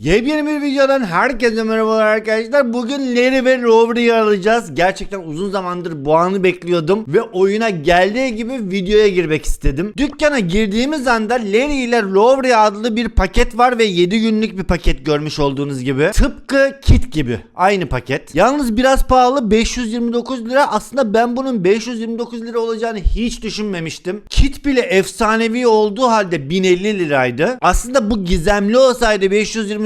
Yepyeni bir videodan herkese merhabalar arkadaşlar. Bugün Larry ve Rover'ı alacağız. Gerçekten uzun zamandır bu anı bekliyordum. Ve oyuna geldiği gibi videoya girmek istedim. Dükkana girdiğimiz anda Larry ile Rover adlı bir paket var ve 7 günlük bir paket görmüş olduğunuz gibi. Tıpkı kit gibi. Aynı paket. Yalnız biraz pahalı 529 lira. Aslında ben bunun 529 lira olacağını hiç düşünmemiştim. Kit bile efsanevi olduğu halde 1050 liraydı. Aslında bu gizemli olsaydı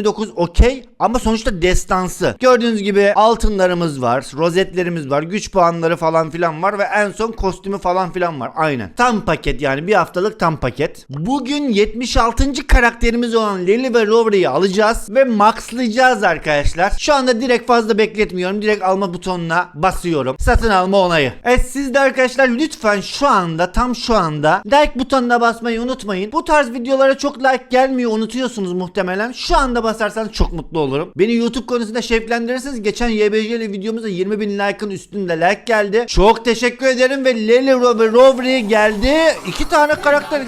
529 okey ama sonuçta destansı. Gördüğünüz gibi altınlarımız var, rozetlerimiz var, güç puanları falan filan var ve en son kostümü falan filan var. Aynen. Tam paket yani bir haftalık tam paket. Bugün 76. karakterimiz olan Lily ve Rovery'i alacağız ve maxlayacağız arkadaşlar. Şu anda direkt fazla bekletmiyorum. Direkt alma butonuna basıyorum. Satın alma onayı. Evet siz de arkadaşlar lütfen şu anda tam şu anda like butonuna basmayı unutmayın. Bu tarz videolara çok like gelmiyor unutuyorsunuz muhtemelen. Şu anda basarsanız çok mutlu olurum. Beni YouTube konusunda şevklendirirseniz geçen YBC'li videomuza 20 bin like'ın üstünde like geldi. Çok teşekkür ederim ve Lily ve Rovery geldi. İki tane karakter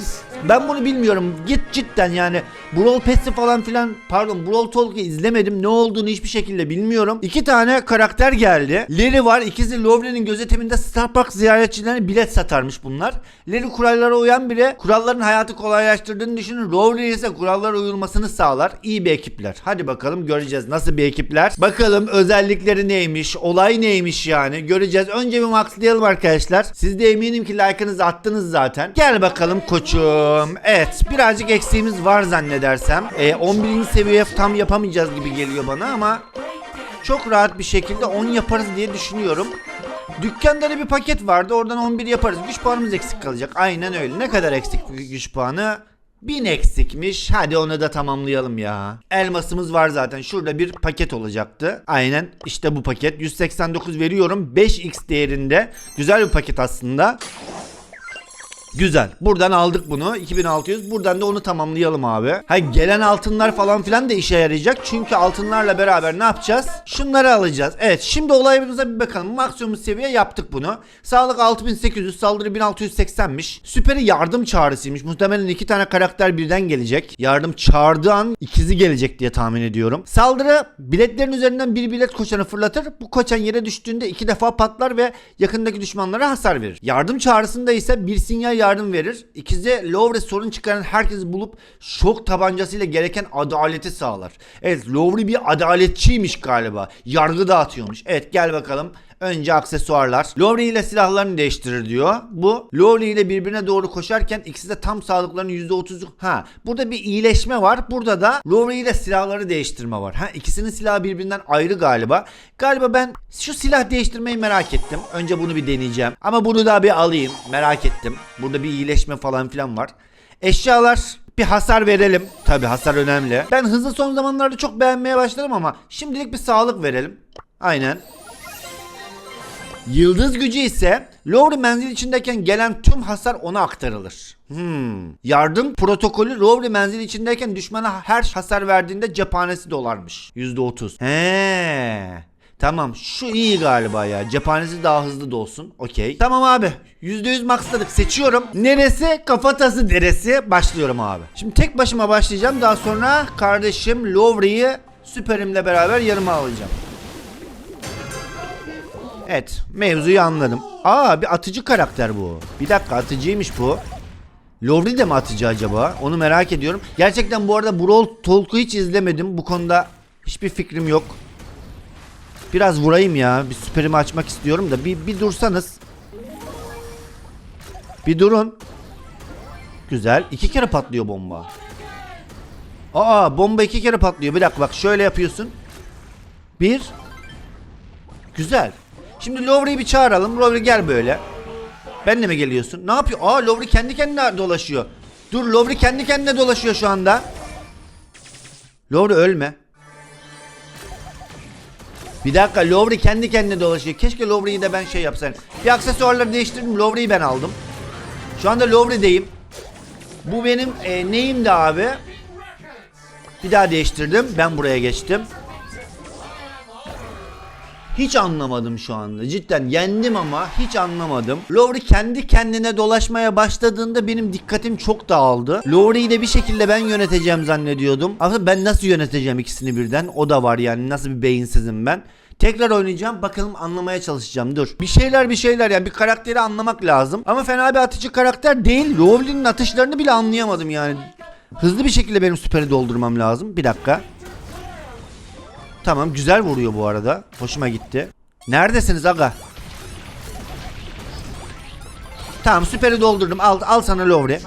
ben bunu bilmiyorum. Git cidden yani Brawl Pass'i falan filan pardon Brawl Talk'ı izlemedim. Ne olduğunu hiçbir şekilde bilmiyorum. İki tane karakter geldi. Larry var. İkisi Lovely'nin gözetiminde Starbucks ziyaretçilerine bilet satarmış bunlar. Larry kurallara uyan biri. Kuralların hayatı kolaylaştırdığını düşünün. Lovely ise kurallara uyulmasını sağlar. İyi bir ekipler. Hadi bakalım göreceğiz nasıl bir ekipler. Bakalım özellikleri neymiş. Olay neymiş yani. Göreceğiz. Önce bir maxlayalım arkadaşlar. Siz de eminim ki like'ınızı attınız zaten. Gel bakalım koçum. Evet birazcık eksiğimiz var zannedersem. E, 11. seviye tam yapamayacağız gibi geliyor bana ama çok rahat bir şekilde 10 yaparız diye düşünüyorum. Dükkanda da bir paket vardı. Oradan 11 yaparız. Güç puanımız eksik kalacak. Aynen öyle. Ne kadar eksik güç puanı? 1000 eksikmiş. Hadi onu da tamamlayalım ya. Elmasımız var zaten. Şurada bir paket olacaktı. Aynen işte bu paket. 189 veriyorum. 5x değerinde. Güzel bir paket aslında. Güzel. Buradan aldık bunu. 2600. Buradan da onu tamamlayalım abi. Ha gelen altınlar falan filan da işe yarayacak. Çünkü altınlarla beraber ne yapacağız? Şunları alacağız. Evet şimdi olayımıza bir bakalım. Maksimum seviye yaptık bunu. Sağlık 6800, saldırı 1680'miş. Süperi yardım çağrısıymış. Muhtemelen iki tane karakter birden gelecek. Yardım çağırdığı an ikizi gelecek diye tahmin ediyorum. Saldırı biletlerin üzerinden bir bilet koçanı fırlatır. Bu koçan yere düştüğünde iki defa patlar ve yakındaki düşmanlara hasar verir. Yardım çağrısında ise bir sinyal yardım verir. İkize Lowry sorun çıkaran herkesi bulup şok tabancasıyla gereken adaleti sağlar. Evet Lowry bir adaletçiymiş galiba. Yargı dağıtıyormuş. Evet gel bakalım. Önce aksesuarlar. Lowry ile silahlarını değiştirir diyor. Bu Lowry ile birbirine doğru koşarken ikisi de tam sağlıklarının %30'u. Ha burada bir iyileşme var. Burada da Lowry ile silahları değiştirme var. Ha ikisinin silahı birbirinden ayrı galiba. Galiba ben şu silah değiştirmeyi merak ettim. Önce bunu bir deneyeceğim. Ama bunu da bir alayım. Merak ettim. Burada bir iyileşme falan filan var. Eşyalar bir hasar verelim. Tabi hasar önemli. Ben hızlı son zamanlarda çok beğenmeye başladım ama şimdilik bir sağlık verelim. Aynen. Yıldız gücü ise Lowry menzil içindeyken gelen tüm hasar ona aktarılır. Hmm. Yardım protokolü Lowry menzil içindeyken düşmana her hasar verdiğinde cephanesi dolarmış. %30. He. Tamam şu iyi galiba ya. Cephanesi daha hızlı da olsun. Okey. Tamam abi. %100 maxladık. Seçiyorum. Neresi? Kafatası neresi? Başlıyorum abi. Şimdi tek başıma başlayacağım. Daha sonra kardeşim Lowry'yi süperimle beraber yanıma alacağım. Evet mevzuyu anladım. Aa bir atıcı karakter bu. Bir dakika atıcıymış bu. Lovely de mi atıcı acaba? Onu merak ediyorum. Gerçekten bu arada Brawl Talk'u hiç izlemedim. Bu konuda hiçbir fikrim yok. Biraz vurayım ya. Bir süperimi açmak istiyorum da. Bir, bir dursanız. Bir durun. Güzel. İki kere patlıyor bomba. Aa bomba iki kere patlıyor. Bir dakika bak şöyle yapıyorsun. Bir. Güzel. Şimdi Lowry'i bir çağıralım. Lowry gel böyle. Benle mi geliyorsun? Ne yapıyor? Aa Lowry kendi kendine dolaşıyor. Dur Lowry kendi kendine dolaşıyor şu anda. Lowry ölme. Bir dakika Lowry kendi kendine dolaşıyor. Keşke Lowry'yi de ben şey yapsaydım. Bir aksesuarları değiştirdim. Lowry'yi ben aldım. Şu anda Lowry'deyim. Bu benim e, neyimdi abi? Bir daha değiştirdim. Ben buraya geçtim. Hiç anlamadım şu anda. Cidden yendim ama hiç anlamadım. Lowry kendi kendine dolaşmaya başladığında benim dikkatim çok dağıldı. Lowry'yi de bir şekilde ben yöneteceğim zannediyordum. Aslında ben nasıl yöneteceğim ikisini birden? O da var yani. Nasıl bir beyinsizim ben. Tekrar oynayacağım bakalım anlamaya çalışacağım dur. Bir şeyler bir şeyler yani bir karakteri anlamak lazım. Ama fena bir atıcı karakter değil. Lowry'nin atışlarını bile anlayamadım yani. Hızlı bir şekilde benim süperi doldurmam lazım. Bir dakika. Tamam güzel vuruyor bu arada. Hoşuma gitti. Neredesiniz aga? Tamam süperi doldurdum. Al, al sana Lowry.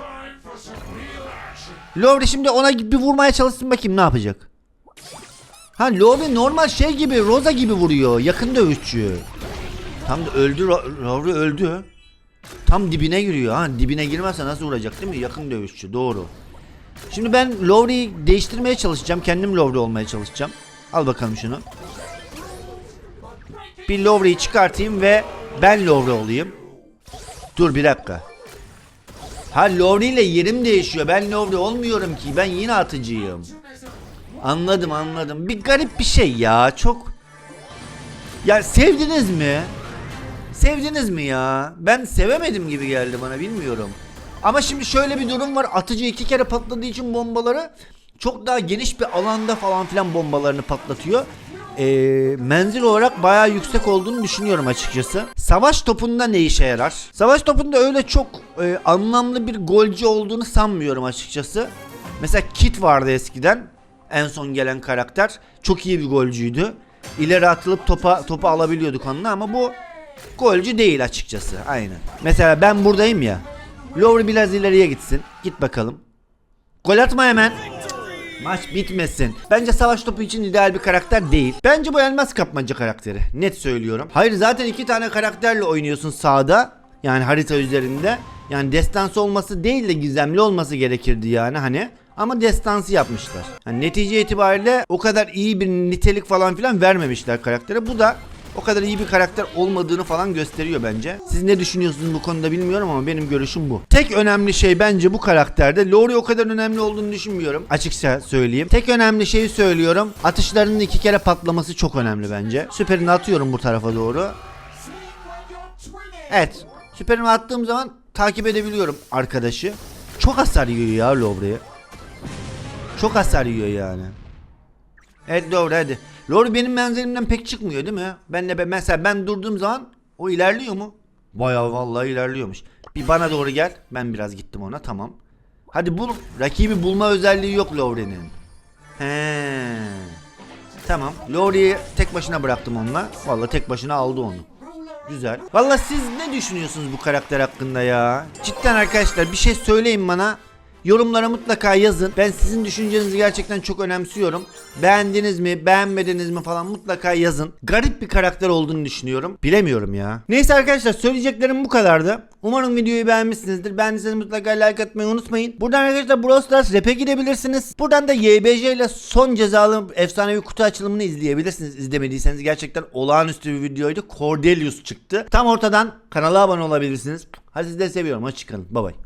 Lowry şimdi ona bir vurmaya çalışsın bakayım ne yapacak. Ha Lowry normal şey gibi Rosa gibi vuruyor. Yakın dövüşçü. Tam da öldü Lowry öldü. Tam dibine giriyor. Ha dibine girmezse nasıl vuracak değil mi? Yakın dövüşçü doğru. Şimdi ben Lowry'yi değiştirmeye çalışacağım. Kendim Lowry olmaya çalışacağım. Al bakalım şunu. Bir Lowry'yi çıkartayım ve ben Lowry olayım. Dur bir dakika. Ha Lowry ile yerim değişiyor. Ben Lowry olmuyorum ki. Ben yine atıcıyım. Anladım anladım. Bir garip bir şey ya. Çok... Ya sevdiniz mi? Sevdiniz mi ya? Ben sevemedim gibi geldi bana bilmiyorum. Ama şimdi şöyle bir durum var. Atıcı iki kere patladığı için bombaları çok daha geniş bir alanda falan filan bombalarını patlatıyor. Ee, menzil olarak bayağı yüksek olduğunu düşünüyorum açıkçası. Savaş topunda ne işe yarar? Savaş topunda öyle çok e, anlamlı bir golcü olduğunu sanmıyorum açıkçası. Mesela Kit vardı eskiden. En son gelen karakter. Çok iyi bir golcüydü. İleri atılıp topa topu alabiliyorduk onunla ama bu golcü değil açıkçası. Aynen. Mesela ben buradayım ya. Lowry biraz ileriye gitsin. Git bakalım. Gol atma hemen. Cık, Maç bitmesin. Bence savaş topu için ideal bir karakter değil. Bence bu elmas kapmaca karakteri. Net söylüyorum. Hayır zaten iki tane karakterle oynuyorsun sahada. Yani harita üzerinde. Yani destansı olması değil de gizemli olması gerekirdi yani hani. Ama destansı yapmışlar. Yani netice itibariyle o kadar iyi bir nitelik falan filan vermemişler karaktere. Bu da o kadar iyi bir karakter olmadığını falan gösteriyor bence. Siz ne düşünüyorsunuz bu konuda bilmiyorum ama benim görüşüm bu. Tek önemli şey bence bu karakterde Lori o kadar önemli olduğunu düşünmüyorum. Açıkça söyleyeyim. Tek önemli şeyi söylüyorum. Atışlarının iki kere patlaması çok önemli bence. Süperini atıyorum bu tarafa doğru. Evet. Süperimi attığım zaman takip edebiliyorum arkadaşı. Çok hasar yiyor ya Lowry'e. Çok hasar yiyor yani. Evet doğru hadi. Lori benim menzilimden pek çıkmıyor değil mi? Ben de mesela ben durduğum zaman o ilerliyor mu? Bayağı vallahi ilerliyormuş. Bir bana doğru gel. Ben biraz gittim ona tamam. Hadi bul. Rakibi bulma özelliği yok Lowry'nin. He. Tamam. Lowry'yi tek başına bıraktım onunla. Vallahi tek başına aldı onu. Güzel. Vallahi siz ne düşünüyorsunuz bu karakter hakkında ya? Cidden arkadaşlar bir şey söyleyin bana. Yorumlara mutlaka yazın. Ben sizin düşüncenizi gerçekten çok önemsiyorum. Beğendiniz mi, beğenmediniz mi falan mutlaka yazın. Garip bir karakter olduğunu düşünüyorum. Bilemiyorum ya. Neyse arkadaşlar söyleyeceklerim bu kadardı. Umarım videoyu beğenmişsinizdir. Beğendiyseniz mutlaka like atmayı unutmayın. Buradan arkadaşlar Brawl Stars rap'e gidebilirsiniz. Buradan da YBJ ile son cezalı efsanevi kutu açılımını izleyebilirsiniz. İzlemediyseniz gerçekten olağanüstü bir videoydu. Cordelius çıktı. Tam ortadan kanala abone olabilirsiniz. Hadi sizleri seviyorum. Hoşçakalın. Bay bay.